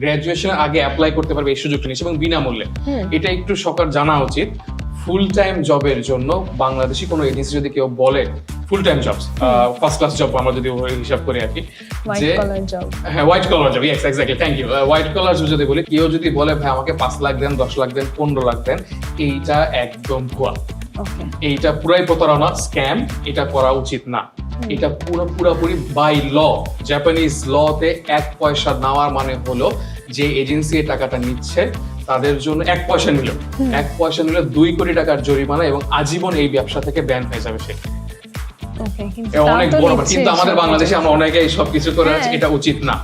গ্রাজুয়েশনের আগে অ্যাপ্লাই করতে পারবে এই সুযোগটা নিচ্ছে এবং বিনামূল্যে। এটা একটু সকার জানা উচিত। ফুল টাইম জবের জন্য বাংলাদেশি কোনো এজেন্সি যদি কেউ বলে full time job first class job আমরা যদি হিসাব করি আর কি হোয়াইট যে কলার জব হ্যাঁ white collar job yes exactly thank you white collar job যদি বলি কেউ যদি বলে ভাই আমাকে পাঁচ লাখ দেন দশ লাখ দেন পনেরো লাখ দেন এইটা একদম ভুয়া। এইটা পুরাই প্রতারণা স্ক্যাম এটা করা উচিত না। এটা পুরো পুরোপুরি বাই ল জাপানিজ লতে এক পয়সা নেওয়ার মানে হলো যে এজেন্সি টাকাটা নিচ্ছে তাদের জন্য এক পয়সা নিল। এক পয়সা নিলে দুই কোটি টাকার জরিমানা এবং আজীবন এই ব্যবসা থেকে ব্যান হয়ে যাবে সে। অনেক বড় কিন্তু আমাদের বাংলাদেশে আমরা অনেকে সবকিছু করে আছি হ্যাঁ। এটা উচিত না।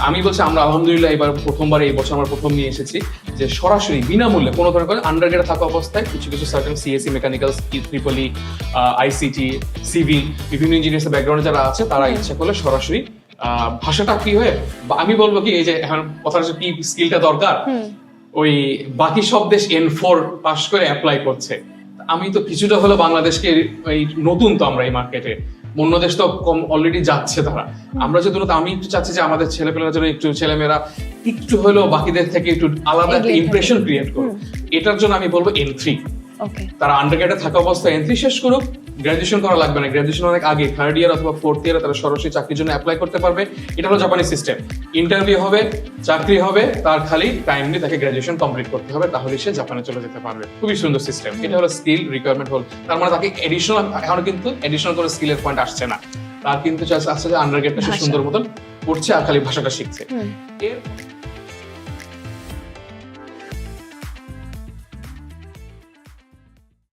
আমি বলছি আমরা আলহামদুলিল্লাহ এবার প্রথমবার এই বছর আমরা প্রথম নিয়ে এসেছি যে সরাসরি বিনামূল্যে কোনো ধরনের আন্ডার থাকা অবস্থায় কিছু কিছু certain CSC mechanical triple E ICT civil বিভিন্ন ইঞ্জিনিয়ার্স ব্যাকগ্রাউন্ডে যারা আছে তারা ইচ্ছা করলে সরাসরি আহ, ভাষাটা কি হয়ে আমি বলব কি এই যে এখন কথা হচ্ছে কি স্কিলটা দরকার ওই বাকি সব দেশ এন ফোর পাস করে অ্যাপ্লাই করছে। আমি তো কিছুটা হলো বাংলাদেশকে এই নতুন তো আমরা এই মার্কেটে অন্য দেশ তো কম অলরেডি যাচ্ছে তারা। আমরা যে নতুন- আমি একটু চাচ্ছি যে আমাদের ছেলেপেলেরা যেন একটু ছেলেমেয়েরা একটু হলেও বাকিদের থেকে একটু আলাদা একটা ইমপ্রেশন ক্রিয়েট করুক। এটার জন্য আমি বলব এন থ্রি তারা আন্ডারগ্রেডে থাকা অবস্থায় এন থ্রি শেষ করুক গ্রাজুয়েশন করা লাগবে না। গ্রাজুয়েশন অনেক আগে। থার্ড ইয়ার অথবা ফোর্থ ইয়ারে তারা সরাসরি চাকরির জন্য অ্যাপ্লাই করতে পারবে। এটা হলো জাপানি সিস্টেম ইন্টারভিউ হবে চাকরি হবে তার খালি টাইমলি তাকে গ্রাজুয়েশন কমপ্লিট করতে হবে তাহলে সে জাপানে চলে যেতে পারবে। খুবই সুন্দর সিস্টেম এটা হলো স্কিল রিকোয়ারমেন্ট হল। তার মানে তাকে এডিশনাল এখনও কিন্তু এডিশনাল কোনো স্কিলের পয়েন্ট আসছে না। তার কিন্তু আসছে যে আন্ডারগ্রেডটা সে সুন্দর মতন পড়ছে আর খালি ভাষাটা শিখছে। এর